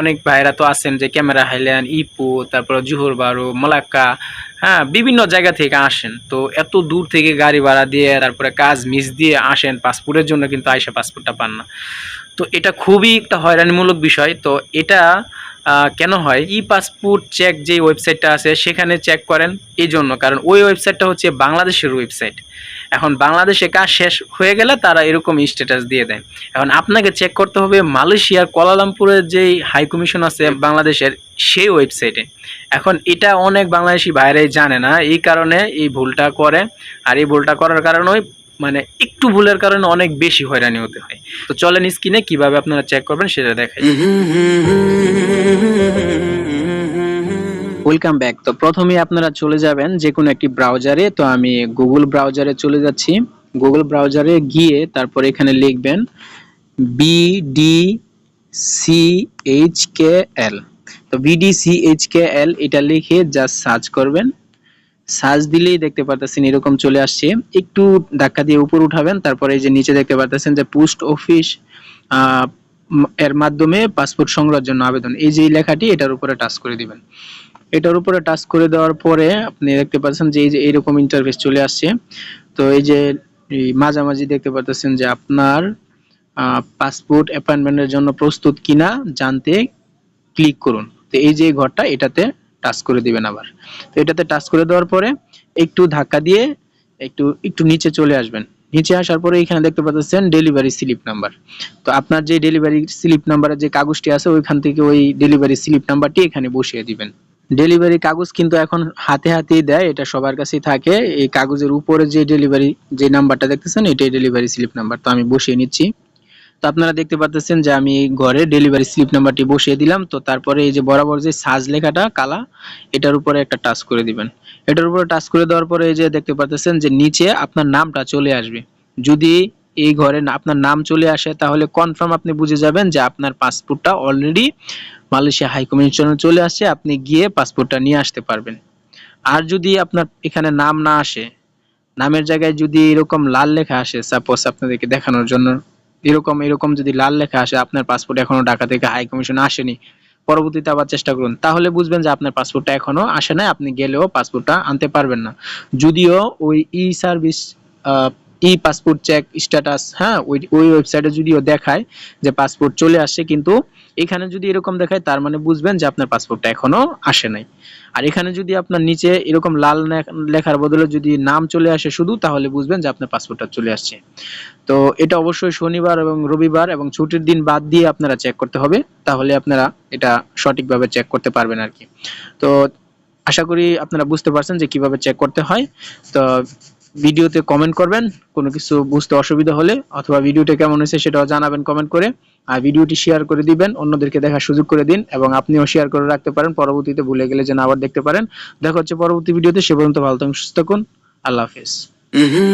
অনেক ভাইরা তো আছেন যে ক্যামেরা হাইল্যান্ড ইপো, তারপর জুহর বারো, মালাক্কা হ্যাঁ বিভিন্ন জায়গা থেকে আসেন। তো এত দূর থেকে গাড়ি ভাড়া দিয়ে, তারপরে কাজ মিস দিয়ে আসেন, পাসপোর্টের জন্য কিন্তু আইসা পাসপোর্টটা পান না। তো এটা খুবই একটা হয়রানিমূলক বিষয়। তো এটা কেন হয়? ই পাসপোর্ট চেক যে ওয়েবসাইটটা আছে, সেখানে চেক করেন এই জন্য কারণ ওই ওয়েবসাইটটা হচ্ছে বাংলাদেশের ওয়েবসাইট এখন বাংলাদেশে কাজ শেষ হয়ে গেলে তারা এরকম স্ট্যাটাস দিয়ে দেয়। এখন আপনাকে চেক করতে হবে মালয়েশিয়ার কোয়ালালামপুরের যেই হাই কমিশন আছে বাংলাদেশের সেই ওয়েবসাইটে এখন এটা অনেক বাংলাদেশি বাইরে জানে না এই কারণে এই ভুলটা করে। আর এই ভুলটা করার কারণে মানে একটু ভুলের কারণে অনেক বেশি হয়রানি হতে হয়। তো চলেন স্ক্রিনে কীভাবে আপনারা চেক করবেন সেটা দেখাই। ওয়েলকাম ব্যাক তো প্রথমেই আপনারা চলে যাবেন যে কোনো একটি ব্রাউজারে তো আমি গুগল ব্রাউজারে চলে যাচ্ছি। গুগল ব্রাউজারে গিয়ে তারপর এখানে লিখবেন B D C H K L তো বিডি এল এটা লিখে জাস্ট সার্চ করবেন। সার্চ দিলেই দেখতে পারতেছেন এরকম চলে আসছে। একটু ধাক্কা দিয়ে উপর উঠাবেন, তারপরে এই যে নিচে দেখতে পারতেছেন যে পোস্ট অফিস এর মাধ্যমে পাসপোর্ট সংগ্রহের জন্য আবেদন। এই যে লেখাটি এটার উপরে টাচ করে দিবেন। এটার উপরে টাচ করে দেওয়ার পরে আপনি দেখতে পাচ্ছেন যে এই যে এইরকম ইন্টারফেস চলে আসছে। তো এই যে মাঝামাঝি দেখতে পাচ্ছেন যে আপনার পাসপোর্ট অ্যাপয়েন্টমেন্টের জন্য প্রস্তুত কিনা জানতে ক্লিক করুন। তো এই যে ঘরটা এটাতে টাচ করে দিবেন আবার। তো এটাতে টাচ করে দেওয়ার পরে একটু ধাক্কা দিয়ে একটু একটু নিচে চলে আসবেন। নিচে আসার পরে এখানে দেখতে পাচ্ছেন ডেলিভারি স্লিপ নাম্বার তো আপনার যে ডেলিভারি স্লিপ নাম্বারের যে কাগজটি আছে ওইখান থেকে ওই ডেলিভারি স্লিপ নাম্বারটি এখানে বসিয়ে দিবেন। ডেলিভারি কাগজ কিন্তু এখন হাতে হাতেই দেয়, এটা সবার কাছেই থাকে। এই কাগজের উপরে যে ডেলিভারি যে নাম্বারটা দেখতেছেন, এটাই ডেলিভারি স্লিপ নাম্বার তো আমি বসিয়ে নিচ্ছি। তো আপনারা দেখতে পাচ্ছেন যে আমি ঘরে ডেলিভারি স্লিপ নাম্বারটি বসিয়ে দিলাম। তো তারপরে এই যে বরাবর যে সাজ লেখাটা, কালা, এটার উপরে একটা টাচ করে দিবেন। এটার উপরে টাচ করে দেওয়ার পরে এই যে দেখতে পাচ্ছেন যে নিচে আপনার নামটা চলে আসবে। যদি এই ঘরে আপনার নাম চলে আসে, তাহলে কনফার্ম আপনি বুঝে যাবেন যে আপনার পাসপোর্টটা অলরেডি মালয়েশিয়া হাই কমিশনে চলে আসছে আপনি গিয়ে পাসপোর্টটা নিয়ে আসতে পারবেন। আর যদি আপনার এখানে নাম না আসে, নামের জায়গায় যদি এরকম লাল লেখা আসে সাপোজ আপনাদেরকে দেখানোর জন্য, এরকম এরকম যদি লাল লেখা আসে, আপনার পাসপোর্ট এখনও ঢাকা থেকে হাই কমিশনে আসেনি, পরবর্তীতে আবার চেষ্টা করুন। তাহলে বুঝবেন যে আপনার পাসপোর্টটা এখনও আসে না আপনি গেলেও পাসপোর্টটা আনতে পারবেন না। যদিও ওই e service e passport check status হ্যাঁ? ওই ওই ওয়েবসাইটে যদিও দেখায় যে পাসপোর্ট চলে আসে, কিন্তু এখানে যদি এরকম দেখায়, তার মানে বুঝবেন যে আপনার পাসপোর্টটা এখনও আসে নাই। আর এখানে যদি আপনার নিচে এরকম লাল লেখার বদলে যদি নাম চলে আসে শুধু, তাহলে বুঝবেন যে আপনার পাসপোর্টটা চলে আসছে। তো এটা অবশ্যই শনিবার এবং রবিবার এবং ছুটির দিন বাদ দিয়ে আপনারা চেক করতে হবে, তাহলে আপনারা এটা সঠিকভাবে চেক করতে পারবেন আর কি। তো আশা করি আপনারা বুঝতে পারছেন যে কীভাবে চেক করতে হয়। তো ভিডিওতে কমেন্ট করবেন কোনো কিছু বুঝতে অসুবিধা হলে অথবা ভিডিওটা কেমন হয়েছে সেটাও জানাবেন কমেন্ট করে আর ভিডিওটি শেয়ার করে দিবেন অন্যদেরকে দেখার সুযোগ করে দিন এবং আপনিও শেয়ার করে রাখতে পারেন পরবর্তীতে ভুলে গেলে যেন আবার দেখতে পারেন দেখা হচ্ছে পরবর্তী ভিডিওতে সে পর্যন্ত ভালো থাকুন সুস্থ থাকুন আল্লাহ হাফেজ Mm-hmm.